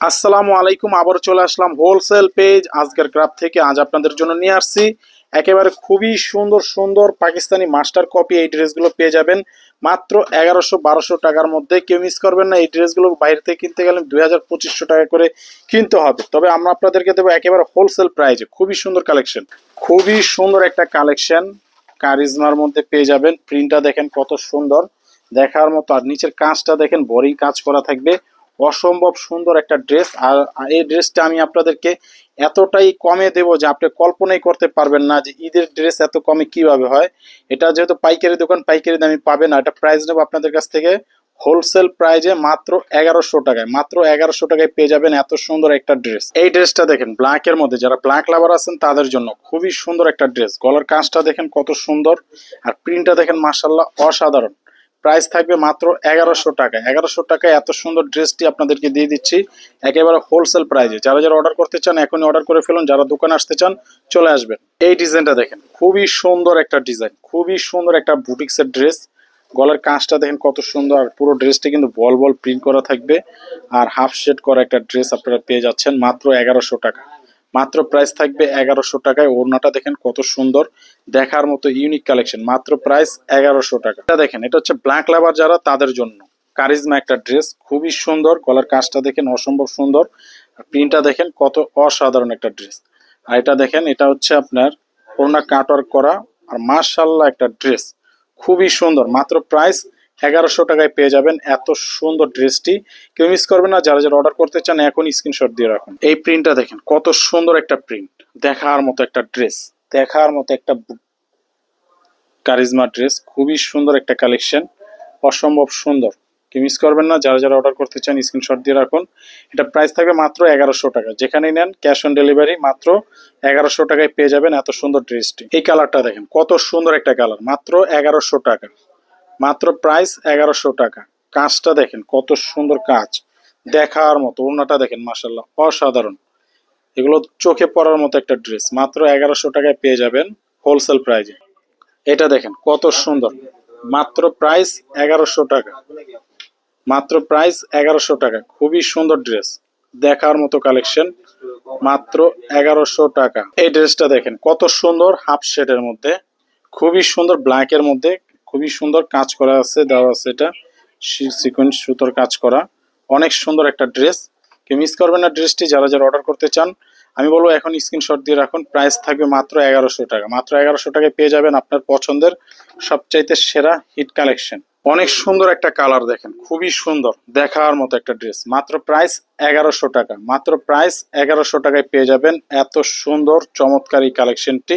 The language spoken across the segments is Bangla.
আসসালামু আলাইকুম আবার চলে আসলাম হোলসেল পেজ আজকের ক্রাফ থেকে আজ আপনাদের জন্য নিয়ে আসছি। একেবারে খুবই সুন্দর সুন্দর পাকিস্তানি মাস্টার কপি এই ড্রেসগুলো পেয়ে যাবেন। মাত্র এগারোশো বারোশো টাকার মধ্যে কেউ মিস করবেন না। এই ড্রেসগুলো বাইরে থেকে কিনতে গেলে দুই হাজার পঁচিশশো টাকা করে কিনতে হবে। তবে আমরা আপনাদেরকে দেবো একেবারে হোলসেল প্রাইজে খুবই সুন্দর কালেকশন খুবই সুন্দর একটা কালেকশন কারিজমার মধ্যে পেয়ে যাবেন। প্রিন্টটা দেখেন কত সুন্দর। দেখার মতো আর নিচের কাজটা দেখেন বোরিং কাজ করা থাকবে। অসম্ভব সুন্দর একটা ড্রেস। আর এই ড্রেসটা আমি আপনাদেরকে এতটাই কমে দেবো যে আপনি কল্পনাই করতে পারবেন না যে ঈদের ড্রেস এত কমে কীভাবে হয়। এটা যেহেতু পাইকারি দোকান, পাইকারি দামে পাবেন না। এটা প্রাইস নেব আপনাদের কাছ থেকে হোলসেল প্রাইজে মাত্র এগারোশো টাকায়। মাত্র এগারোশো টাকায় পেয়ে যাবেন এত সুন্দর একটা ড্রেস। এই ড্রেসটা দেখেন ব্ল্যাকের মধ্যে যারা ব্ল্যাক লাভার আছেন তাদের জন্য খুবই সুন্দর একটা ড্রেস। গলার কাজটা দেখেন কত সুন্দর। আর প্রিন্টটা দেখেন মার্শাল্লাহ অসাধারণ। প্রাইস থাকবে মাত্র এগারোশো টাকা। এগারোশো টাকায় এত সুন্দর ড্রেসটি আপনাদেরকে দিয়ে দিচ্ছি। একেবারে হোলসেল প্রাইজে যারা যারা অর্ডার করতে চান, এখনই অর্ডার করে ফেলুন। যারা দোকানে আসতে চান, চলে আসবেন। এই ডিজাইনটা দেখেন। খুবই সুন্দর একটা ডিজাইন খুবই সুন্দর একটা বুটিক্সের ড্রেস গলার কাঁচটা দেখেন কত সুন্দর। আর পুরো ড্রেসটা কিন্তু বল বল প্রিন্ট করা থাকবে। আর হাফ শেড করা একটা ড্রেস আপনারা পেয়ে যাচ্ছেন মাত্র এগারোশো টাকা। মাত্র প্রাইস থাকবে এগারোশো টাকায়। ওড়নাটা দেখেন কত সুন্দর, দেখার মতো ইউনিক কালেকশন মাত্র প্রাইস এগারোশো টাকা। এটা দেখেন, এটা হচ্ছে ব্ল্যাক লাভার যারা, তাদের জন্য। কারিজমা একটা ড্রেস খুবই সুন্দর। গলার কাজটা দেখেন অসম্ভব সুন্দর। প্রিন্টটা দেখেন কত অসাধারণ একটা ড্রেস আর এটা দেখেন, এটা হচ্ছে আপনার ওড়না কাটওয়ার্ক করা। আর মার্শাল্লাহ একটা ড্রেস খুবই সুন্দর। মাত্র প্রাইস এগারোশো টাকায় পেয়ে যাবেন এত সুন্দর ড্রেসটি। কেউ মিস করবে না, যারা যারা অর্ডার করতে চান এখন স্ক্রিনশট দিয়ে রাখুন। এই প্রিন্টটা দেখেন, কত সুন্দর একটা প্রিন্ট দেখার মতো একটা ড্রেস দেখার মতো একটা কারিজমা ড্রেস খুবই সুন্দর একটা কালেকশন অসম্ভব সুন্দর। কেউ মিস করবেন না, যারা যারা অর্ডার করতে চান স্ক্রিনশট দিয়ে রাখুন। এটা প্রাইস থাকবে মাত্র এগারোশো টাকা। যেখানেই নেন ক্যাশ অন ডেলিভারি মাত্র এগারোশো টাকায় পেয়ে যাবেন এত সুন্দর ড্রেসটি এই কালারটা দেখেন, কত সুন্দর একটা কালার মাত্র এগারোশো টাকা। মাত্র প্রাইস এগারোশো টাকা। কাজটা দেখেন, কত সুন্দর কাজ। দেখার মতো, ওড়নাটা দেখেন মাসাল্লাহ অসাধারণ। এগুলো চোখে পড়ার মতো একটা ড্রেস মাত্র এগারোশো টাকায় পেয়ে যাবেন হোলসেল প্রাইজে এটা দেখেন, কত সুন্দর। মাত্র প্রাইস এগারোশো টাকা। মাত্র প্রাইস এগারোশো টাকা। খুবই সুন্দর ড্রেস দেখার মতো কালেকশন মাত্র এগারোশো টাকা। এই ড্রেসটা দেখেন, কত সুন্দর হাফ শেডের মধ্যে। খুবই সুন্দর ব্ল্যাকের মধ্যে। খুবই সুন্দর কাজ করা আছে, দেওয়া আছে এটা। সিকোয়েন্স সুতোর কাজ করা। অনেক সুন্দর একটা ড্রেস। কেউ মিস করবেন না ড্রেসটি, যারা যারা অর্ডার করতে চান, আমি বলব এখন স্ক্রিনশট দিয়ে রাখুন। প্রাইস থাকবে মাত্র এগারোশো টাকা। মাত্র এগারোশো টাকায় পেয়ে যাবেন আপনার পছন্দের সবচাইতে সেরা হিট কালেকশন অনেক সুন্দর একটা কালার দেখেন। খুবই সুন্দর। দেখার মতো একটা ড্রেস মাত্র প্রাইস এগারোশো টাকা। মাত্র প্রাইস এগারোশো টাকায় পেয়ে যাবেন এত সুন্দর, চমৎকার এই কালেকশনটি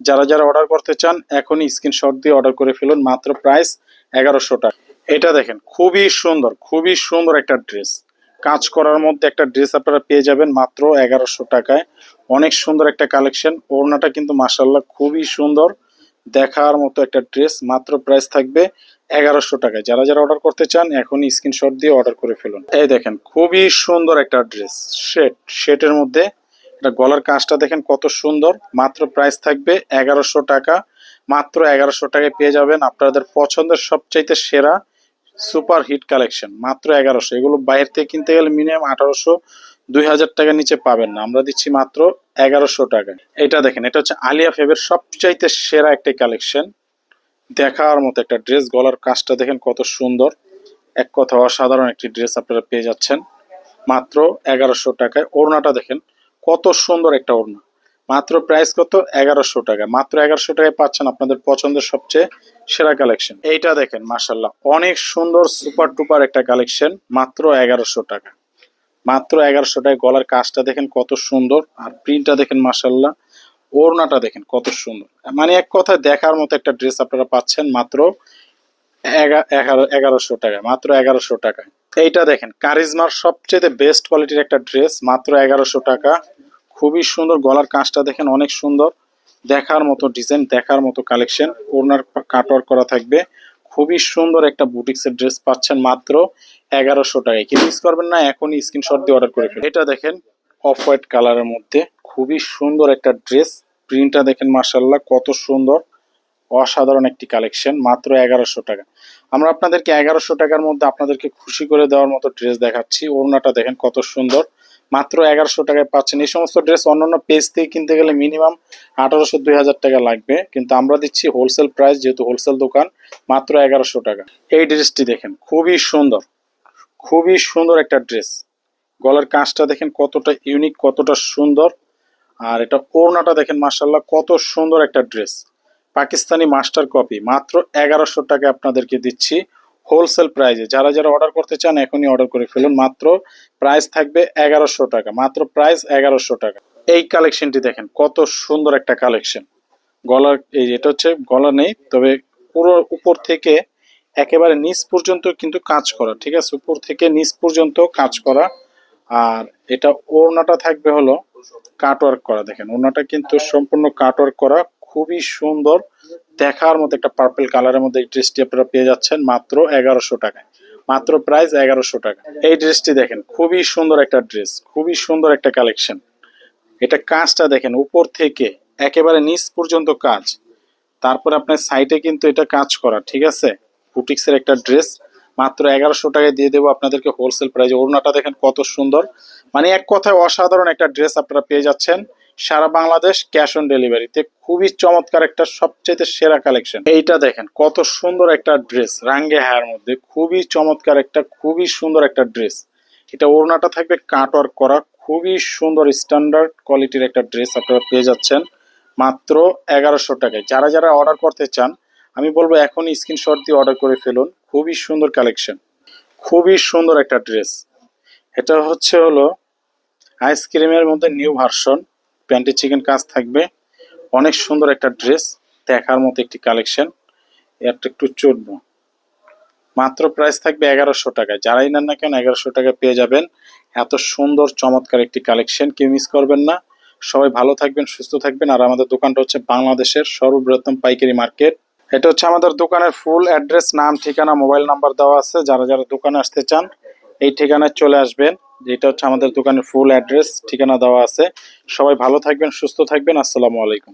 যারা যারা অর্ডার করতে চান, এখনই স্ক্রিনশট দিয়ে অর্ডার করে ফেলুন, মাত্র প্রাইস এগারোশো টাকা। এটা দেখেন, খুবই সুন্দর খুবই সুন্দর একটা ড্রেস কাজ করার মধ্যে একটা ড্রেস আপনারা পেয়ে যাবেন মাত্র এগারোশো টাকায়। অনেক সুন্দর একটা কালেকশন ওড়নাটা কিন্তু মাসাল্লাহ খুবই সুন্দর। দেখার মতো একটা ড্রেস মাত্র প্রাইস থাকবে এগারোশো টাকায়। যারা যারা অর্ডার করতে চান, এখনই স্ক্রিনশট দিয়ে অর্ডার করে ফেলুন। এই দেখেন, খুবই সুন্দর একটা ড্রেস শেট শেটের মধ্যে এটা গলার কাজটা দেখেন কত সুন্দর। মাত্র প্রাইস থাকবে এগারোশো টাকা। মাত্র এগারোশো টাকায় পেয়ে যাবেন আপনাদের পছন্দের সবচাইতে সেরা সুপার হিট কালেকশন মাত্র এগারোশো। এগুলো বাইরে থেকে কিনতে গেলে মিনিমাম আঠারোশো, দুই হাজার টাকার নিচে পাবেন না। আমরা দিচ্ছি মাত্র এগারোশো টাকায়। এটা দেখেন, এটা হচ্ছে আলিয়া ফেবের সবচাইতে সেরা একটা কালেকশন দেখার মতো একটা ড্রেস গলার কাজটা দেখেন কত সুন্দর। এক কথা অসাধারণ একটি ড্রেস আপনারা পেয়ে যাচ্ছেন। মাত্র এগারোশো টাকায়। ওড়নাটা দেখেন কত সুন্দর একটা ওড়না। মাত্র প্রাইস কত? এগারোশো টাকা। মাত্র এগারোশো টাকায় পাচ্ছেন আপনাদের পছন্দের সবচেয়ে সেরা কালেকশন এইটা দেখেন মাসাল্লাহ অনেক সুন্দর সুপার টুপার একটা কালেকশন মাত্র এগারোশো টাকা। মাত্র এগারোশো টাকায় গলার কাজটা দেখেন কত সুন্দর। আর প্রিন্টটা দেখেন মাসাল্লাহ ওড়নাটা দেখেন কত সুন্দর। মানে এক কথায় দেখার মতো একটা ড্রেস আপনারা পাচ্ছেন মাত্র এগারো এগারোশো টাকা মাত্র এগারোশো টাকায়। এইটা দেখেন, কারিজমার সবচেয়ে বেস্ট কোয়ালিটির একটা ড্রেস মাত্র এগারোশো টাকা। খুবই সুন্দর গলার কাঁচটা দেখেন, অনেক সুন্দর। দেখার মতো ডিজাইন দেখার মতো কালেকশন ওনার কাটওয়ার্ক করা থাকবে। খুবই সুন্দর একটা বুটিক্সের ড্রেস পাচ্ছেন মাত্র এগারোশো টাকায়। কি মিস করবেন না, এখনই স্ক্রিনশট দিয়ে অর্ডার করে ফেলুন। এটা দেখেন অফ হোয়াইট কালারের মধ্যে খুবই সুন্দর একটা ড্রেস প্রিন্টটা দেখেন মার্শাল্লাহ কত সুন্দর। অসাধারণ একটি কালেকশন মাত্র এগারোশো টাকা। আমরা আপনাদেরকে এগারোশো টাকার মধ্যে আপনাদেরকে খুশি করে দেওয়ার মতো ড্রেস দেখাচ্ছি। ওড়নাটা দেখেন কত সুন্দর। মাত্র এগারোশো টাকায় পাচ্ছেন। এই সমস্ত ড্রেস অন্যান্য পেজ থেকে কিনতে গেলে মিনিমাম আঠারোশো, দুই হাজার টাকা লাগবে। কিন্তু আমরা দিচ্ছি হোলসেল প্রাইস যেহেতু হোলসেল দোকান, মাত্র এগারোশো টাকা। এই ড্রেসটি দেখেন, খুবই সুন্দর। খুবই সুন্দর একটা ড্রেস। গলার কাঁচটা দেখেন কতটা ইউনিক কতটা সুন্দর। আর এটা ওড়নাটা দেখেন মার্শাল্লাহ কত সুন্দর একটা ড্রেস। Pakistani master copy. মাত্র এগারোশো টাকা আপনাদেরকে দিচ্ছি হোলসেল প্রাইজে। যারা যারা অর্ডার করতে চান, এখনই অর্ডার করে ফেলুন। মাত্র প্রাইস থাকবে এগারোশো টাকা। মাত্র প্রাইস এগারোশো টাকা। এই কালেকশনটি দেখেন, কত সুন্দর একটা কালেকশন। গলার, এই এটা হচ্ছে গলা নেই, তবে পুরো উপর থেকে একেবারে নিচ পর্যন্ত কিন্তু কাজ করা, ঠিক আছে? উপর থেকে নিচ পর্যন্ত কাজ করা। আর এটা ওড়নাটা থাকবে হলো কাটওয়ার্ক করা। দেখেন, ওড়নাটা কিন্তু সম্পূর্ণ কাটওয়ার্ক করা। খুবই সুন্দর। দেখার মতো একটা পার্পল কালারের মধ্যে এই ড্রেসটি আপনারা পেয়ে যাচ্ছেন মাত্র এগারোশো টাকায়। মাত্র প্রাইস এগারোশো টাকা এই ড্রেসটি দেখেন, খুবই সুন্দর একটা ড্রেস খুবই সুন্দর একটা কালেকশন এটা কাজটা দেখেন, উপর থেকে একেবারে নিচ পর্যন্ত কাজ। তারপরে আপনার সাইডে কিন্তু এটা কাজ করা, ঠিক আছে? বুটিক্সের একটা ড্রেস মাত্র এগারোশো টাকায় দিয়ে দেবো আপনাদেরকে হোলসেল প্রাইজে ওড়নাটা দেখেন কত সুন্দর। মানে এক কথায় অসাধারণ একটা ড্রেস আপনারা পেয়ে যাচ্ছেন। সারা বাংলাদেশ ক্যাশ অন ডেলিভারিতে। খুবই চমৎকার একটা সবচেয়ে সেরা কালেকশন। এইটা দেখেন, কত সুন্দর একটা ড্রেস, রাঙ্গে হায়ার মধ্যে। খুবই চমৎকার একটা, খুবই সুন্দর একটা ড্রেস। এটা ওড়নাটা থাকবে কাটওয়ার্ক করা, খুবই সুন্দর স্ট্যান্ডার্ড কোয়ালিটির একটা ড্রেস আপনারা পেয়ে যাচ্ছেন। মাত্র এগারোশো টাকায়। যারা যারা অর্ডার করতে চান, আমি বলব এখনই স্ক্রিনশট দিয়ে অর্ডার করে ফেলুন। খুবই সুন্দর কালেকশন। খুবই সুন্দর একটা ড্রেস। এটা হচ্ছে হলো আইসক্রিমের মধ্যে নিউ ভার্সন। প্যান্টি চিকেন কাজ থাকবে। অনেক সুন্দর একটা ড্রেস, দেখার মতো একটি কালেকশন। একটা একটু চড়বো। মাত্র প্রাইস থাকবে এগারোশো টাকায় যারাই নেন না কেন এগারোশো টাকা পেয়ে যাবেন। এত সুন্দর, চমৎকার একটি কালেকশন, কেউ মিস করবেন না। সবাই ভালো থাকবেন, সুস্থ থাকবেন। আর আমাদের দোকানটা হচ্ছে বাংলাদেশের সর্ববৃহত্তম পাইকারি মার্কেট। এটা হচ্ছে আমাদের দোকানের ফুল অ্যাড্রেস, নাম, ঠিকানা, মোবাইল নাম্বার দেওয়া আছে। যারা যারা দোকানে আসতে চান, এই ঠিকানায় চলে আসবেন। যেটা হচ্ছে আমাদের দোকানের ফুল অ্যাড্রেস ঠিকানা দেওয়া আছে। সবাই ভালো থাকবেন, সুস্থ থাকবেন। আসসালামু আলাইকুম।